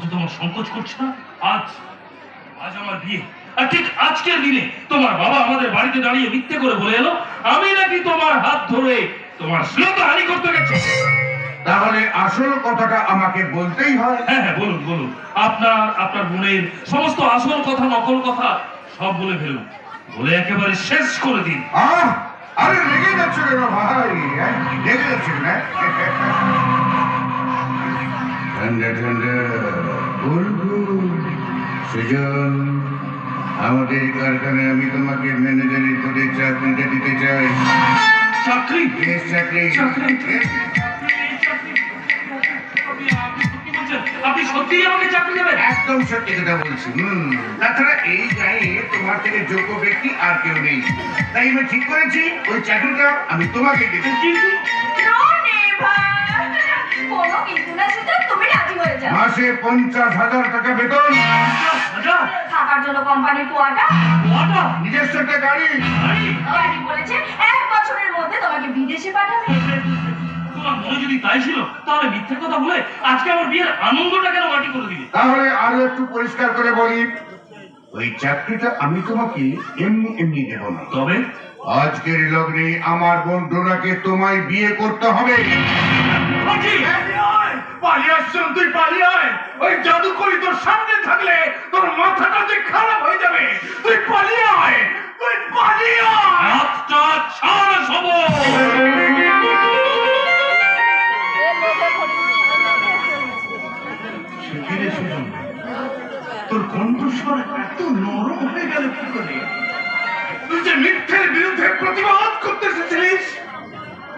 বলতে তোমার সংকোচ করছে না। আজ আজ আমার বিয়ে। আর ঠিক আজকের দিনে তোমার বাবা আমাদের বাড়িতে দাঁড়িয়ে মিথ্যে করে বলে এলো আমি নাকি তোমার হাত ধরে তোমার শ্লোতা হানি করতে গেছি। তাহলে আসল কথাটা আমাকে বলতেই হয়। হ্যাঁ হ্যাঁ বলুন বলুন। আপনার আপনার বোনের সমস্ত আসল কথা নকল কথা সব বলে ফেলুন। বলে একেবারে শেষ করে দিন। আহ আরে রেগে যাচ্ছ কেন ভাই? হ্যাঁ? রেগে যাচ্ছ না ঠান্ডা ঠান্ডা কুল সুজন আমাদের কারখানায় আমি তোমাকে ম্যানেজারের পদে চাকরিটা দিতে চাই। চাকরি? বেশ চাকরি। আপনি আমাকে চাকরি দেবেন? একদম সত্যি কথা বলছি। হুম। তাছাড়া এই গায়ে তোমার থেকে যোগ্য ব্যক্তি আর কেউ নেই। তাই আমি ঠিক করেছি ওই চাকরিটা আমি তোমাকে দেবো। কিন্তু মাসে পঞ্চাশ হাজার টাকা বেতন। থাকার জন্য কোম্পানির কোয়াটা? নিজস্ব একটা গাড়ি। গাড়ি? গাড়ি বলেছে এক বছরের মধ্যে তোমাকে বিদেশে পাঠাবে। তোমার মনে যদি তাই ছিল তাহলে মিথ্যে কথা বলে আজকে আমার বিয়ের আনন্দটা কেন মাটি করে দিলে? তাহলে আরও একটু পরিষ্কার করে বলি ওই চাকরিটা আমি তোমাকে এমনি এমনি দেব না। তবে? আজকের লগ্নে আমার বোন ডোনাকে তোমায় বিয়ে করতে হবে। পালিয়ে আসছেন তুই পালিয়ে আয়। ওই জাদুকরি তোর সামনে থাকলে তোর মাথাটা যে খারাপ হয়ে যাবে। তুই পালিয়ে আয় তুই পালিয়ে আয়। হাতটা ছাড় সবল তোর কণ্ঠস্বর এত নরম হয়ে গেল কি করে? তুই যে মিথ্যের বিরুদ্ধে প্রতিবাদ করতে এসেছিলিস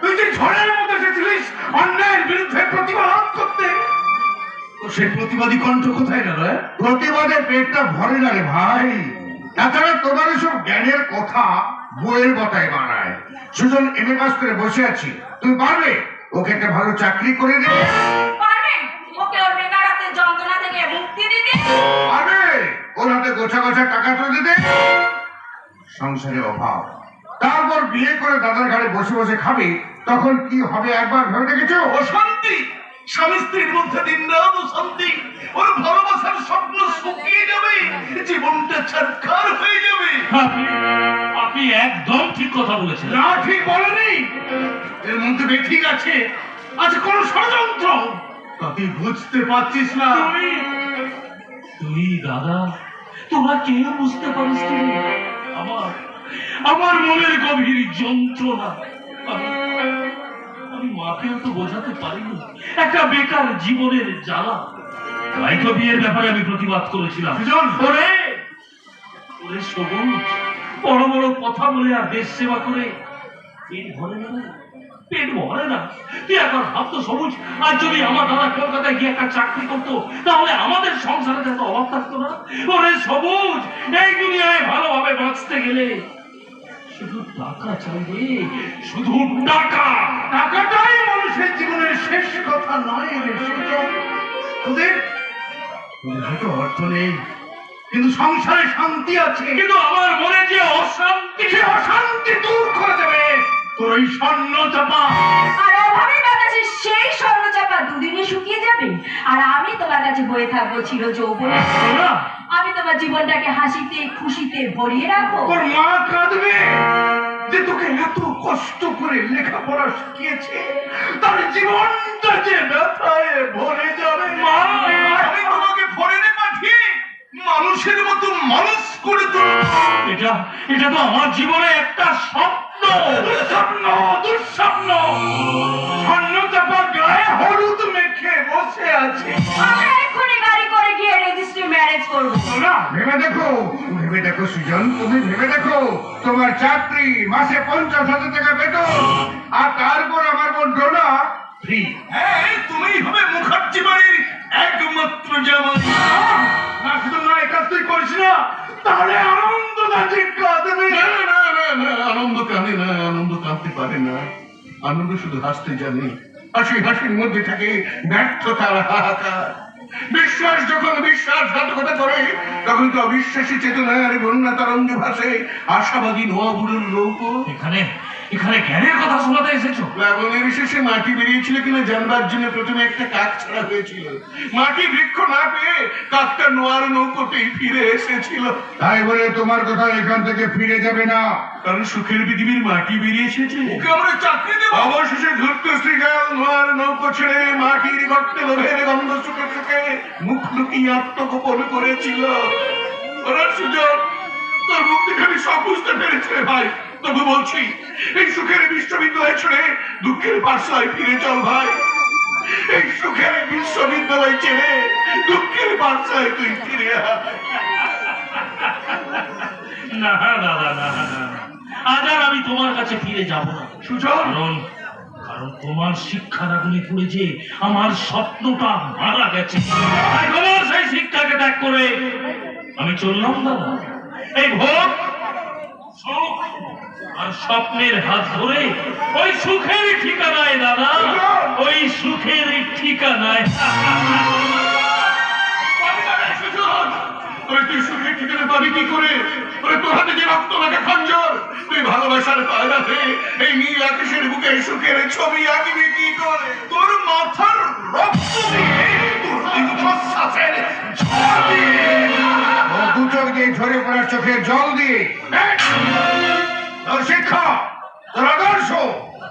তুই যে ঝড়ের মধ্যে এসেছিলিস অন্যায়ের বিরুদ্ধে প্রতিবাদ সেই প্রতিবাদী কণ্ঠ কোথায় গেল হ্যাঁ? প্রতিবাদে পেটটা ভরে না রে ভাই। তাছাড়া তোমার এসব জ্ঞানের কথা বইয়ের বটায় বানায়। সুজন এমএ পাস করে বসে আছি। তুমি পারবে? ওকে একটা ভালো চাকরি করে দেবে ওকে ওর বেকারত্বের যন্ত্রণা থেকে মুক্তি দিতে পারবে? ওর হাতে গোছা গোছা টাকা তো দিতে সংসারে অভাব। তারপর বিয়ে করে দাদার ঘাড়ে বসে বসে খাবে তখন কি হবে একবার ভেবে দেখেছ? অশান্তি! স্বামী স্ত্রীর মধ্যে দিন রাত অশান্তি ওর ভালোবাসার স্বপ্ন শুকিয়ে যাবে জীবনটা ছাড়খার হয়ে যাবে। আপনি একদম ঠিক কথা বলেছেন। না ঠিক বলেনি? এর মধ্যে ঠিক আছে। আছে কোন ষড়যন্ত্র। তুই বুঝতে পারছিস না। তুই তুই দাদা তোরা কেউ বুঝতে পারিস আমার আমার মনের গভীর যন্ত্রণা। মাকেও তো বোঝাতে পারিনি। একটা বেকার জীবনের জ্বালা। তাই তো বিয়ের ব্যাপারে আমি প্রতিবাদ করেছিলাম। ওরে! ওরে সবুজ বড় বড় কথা বলে আর দেশ সেবা করে পেট ভরে না রে। পেট ভরে না। তুই একবার ভাবতো সবুজ আর যদি আমার দাদা কলকাতায় গিয়ে একটা চাকরি করতো তাহলে আমাদের সংসারে অভাব থাকতো না? ওরে সবুজ এই দুনিয়ায় ভালোভাবে বাঁচতে গেলে শুধু টাকা চাইবে শুধু টাকা। টাকাটাই মানুষের জীবনের শেষ কথা নয় রে সুজন তোদের তোদের হয়তো অর্থ নেই। কিন্তু সংসারে শান্তি আছে। কিন্তু আমার মনে যে অশান্তি সে অশান্তি দূর করে দেবে। তোর ওই স্বর্ণ চাপা। বাতাসে সেই স্বর্ণচাপা দুদিনে শুকিয়ে যাবে। আর আমি তোমার কাছে বয়ে থাকব চির যৌবন আমি তোমার জীবনটাকে হাসিতে খুশিতে ভরিয়ে রাখব। তোর মা কাঁদবে যে তোকে এত কষ্ট করে লেখাপড়া শিখিয়েছে। তার জীবনটা যে ব্যথায় ভরে যাবে। মা! আমি তোমাকে ফরেনে পাঠিয়ে মানুষের মতো মানুষ করে তুলব এটা এটা তো আমার জীবনে একটা স্বপ্ন। ভেবে দেখো সুজন তুমি ভেবে দেখো। তোমার চাকরি মাসে পঞ্চাশ হাজার টাকা বেতন আর তারপর আমার বোন ডোনা ফ্রি হ্যাঁ তুমি হবে মুখার্জি বাড়ির একমাত্র জামাই। না শুধু না একাজ তুই করিস না। তাহলে আনন্দ না। না না না আনন্দ কাঁদে না আনন্দ কাঁদতে পারে না। আনন্দ শুধু হাসতে জানে। হাসি হাসির মধ্যে থাকে ব্যর্থতার হাহাকার। বিশ্বাস যখন তো অবিশ্বাসী চেতনার বন্যা তরঙ্গে ভাসে আশাবাদী নোয়াবুড়ের লোক এখানে এখানে জ্ঞানের কথা শোনাতে এসেছ? প্লাবনের শেষে মাটি বেরিয়েছিল কিনা জানবার জন্য প্রথমে একটা কাক ছাড়া হয়েছিল। মাটি বৃক্ষ না পেয়ে কাকটা নোয়ার নৌকোতেই ফিরে এসেছিল। তাই বলে তোমার কথা এখান থেকে ফিরে যাবে না। কারণ সুখের পৃথিবীর মাটি বেরিয়ে এসেছে ওকে আমরা চাকরি দেব। অবশেষে ধূর্ত শ্রীকাল নোয়ার নৌকো ছেড়ে মাটির গর্তে লোভের গন্ধ চুকে চুকে মুখ লুকিয়ে আত্মগোপন করেছিল। ওরা সুযোগ তোর মুখ দেখে আমি সব বুঝতে পেরেছে ভাই। তবু বলছি এই সুখের বিশ্ববিদ্যালয় ছেড়ে দুঃখের পাঠশালায় ফিরে চল ভাই। এই সুখের বিশ্ববিদ্যালয় ছেড়ে দুঃখের পাঠশালায় তুই ফিরে না দাদা না না না। আজ আর আমি তোমার কাছে ফিরে যাব না। সুজন। কারণ তোমার শিক্ষার আগুনে পড়েছে আমার স্বপ্নটা মারা গেছে। তোমার সেই শিক্ষাকে ত্যাগ করে আমি চললাম দাদা এই ভোগ সুখ আর স্বপ্নের হাত ধরে ওই সুখের ঠিকানায় দাদা ওই সুখের ঠিকানায়। ওরে তুই সুখের ঠিকানা পাবি কি করে? ওরে তোর হাতে যে রক্ত লাগা খঞ্জর তুই ভালোবাসার পায়রা এই নীল আকাশের বুকে সুখের ছবি আঁকবি কি করে? তোর মাথার রক্ত দিয়ে তোর দীর্ঘশ্বাসের ঝড় দিয়ে। ও দু দিয়ে ঝরে পড়ার চোখের জল দিয়ে।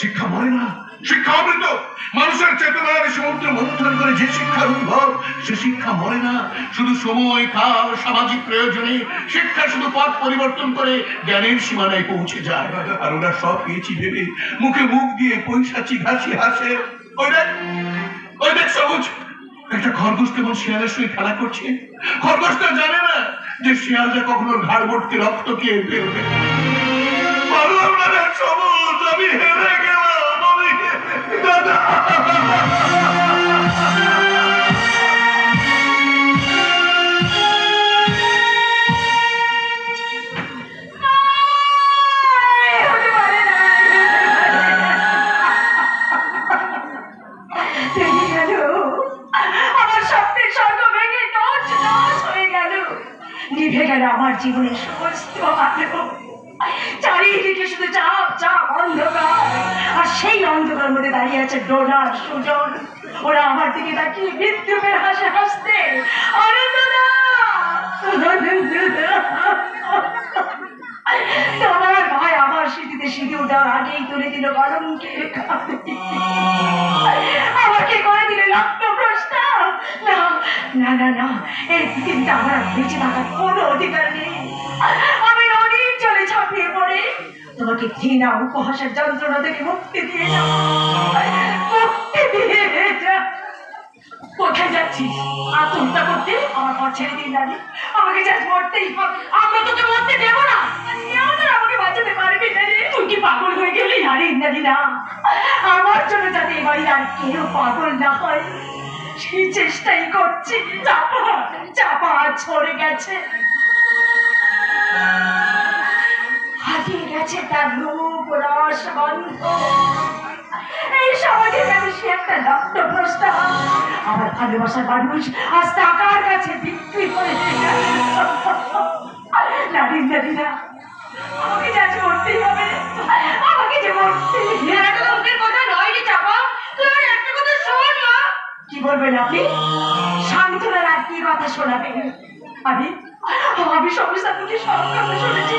শিক্ষা মরে না। শিক্ষা অমৃত মানুষের চেতনার সমুদ্র মন্থন করে যে শিক্ষার উদ্ভব, সে শিক্ষা মরে না। শুধু সময়, কাল, সামাজিক প্রয়োজনে শিক্ষা শুধু পথ পরিবর্তন করে জ্ঞানের সীমানায় পৌঁছে যায়। আর ওরা সব পেয়েছি ভেবে মুখে মুখ দিয়ে পৈশাচি ঘাসি হাসে। ওই দেখ ওই দেখ সবুজ। একটা খরগোশ কেমন শিয়ালের সঙ্গে খেলা করছে। খরগোশটা জানে না যে শিয়ালটা কখনো ঘাড় ভর্তি রক্ত খেয়ে ফেলবে। সবুজ, আমি হেরে আমার জীবনের সমস্ত আলো। চারিদিকে শুধু চাপ চাপ অন্ধকার। আর সেই অন্ধকার মধ্যে দাঁড়িয়ে আছে ডোনার সুজন। ওরা আমার দিকে তাকিয়ে বিদ্যুতের হাসে হাসতে ভাই আমার আগেই তুলে দিল আমাকে দিলে না না না এই আর বেঁচে থাকার কোনো অধিকার নেই আমি নদীর জলে ঝাঁপিয়ে পড়ে তোমাকে ঘৃণা, উপহাসের যন্ত্রণা থেকে মুক্তি দিয়ে কোথায় যাচ্ছিস? আত্মহত্যা করতে? আমার পর ছেড়ে দিন দাদি আমাকে যা মরতেই হবে। আমরা তোকে মরতে দেবো না। আমাকে পারবি না। কি পাগল হয়ে না? আমার জন্য আর কেউ পাগল না হয়, সেই চেষ্টাই করছি। চাপা চাপা ছড়ে গেছে। গেছে তার রূপ রস গন্ধ এই সমাজে যেন সে একটা রক্ত প্রস্তাব আমার ভালোবাসার মানুষ আজ টাকার কাছে বিক্রি করে নারী নারীরা আমাকে যে আজ মরতেই হবে আমাকে যে মরতেই এটা কথা নয় রে চাপা। তুই আমার একটা কথা শোন মা। কি বলবেন আপনি শান্তনার আর কি কথা শোনাবেন আমি আমি সমস্ত আপনাকে সব কথা শুনেছি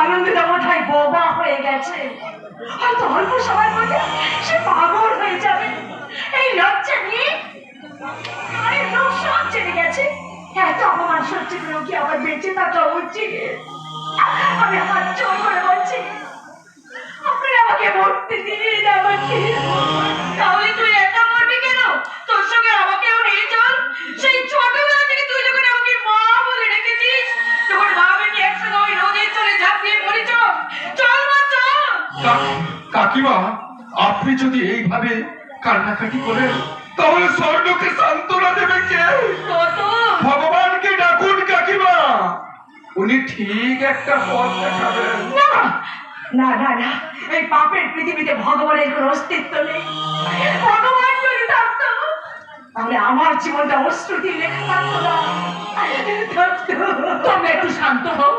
আনন্দিতা মাথায় বোবা হয়ে গেছে। হয়তো অল্প সময় মধ্যে সে পাগল হয়ে যাবে। এই লজ্জা নিয়ে? আরে লোক সব জেনে গেছে। এত অপমান সহ্য করেও কি আবার বেঁচে থাকা উচিত? আমি হাত জোর করে বলছি আপনি আমাকে মরতে দিন আমাকে। তাহলে তুই একা মরবি কেন তোর সঙ্গে আমাকেও নিয়ে চল সেই ছোটবেলা থেকে তুই যখন আমাকে মা বলে ডেকেছিস তখন মা বেটি একসঙ্গে ওই নদীর চলে ঝাঁপিয়ে পড়ি চল চল মা চল কাকিমা আপনি যদি এইভাবে কান্নাকাটি করেন তাহলে স্বর্ণকে সান্ত্বনা দেবে কে? ভগবানকে ডাকুন কাকিমা। উনি ঠিক একটা পথ দেখাবেন। না না না এই পাপের পৃথিবীতে ভগবানের কোনো অস্তিত্ব নেই। ভগবান যদি থাকতো তাহলে আমার জীবনটা অশ্রুতি লেখা থাকতো না। তোমরা একটু শান্ত হও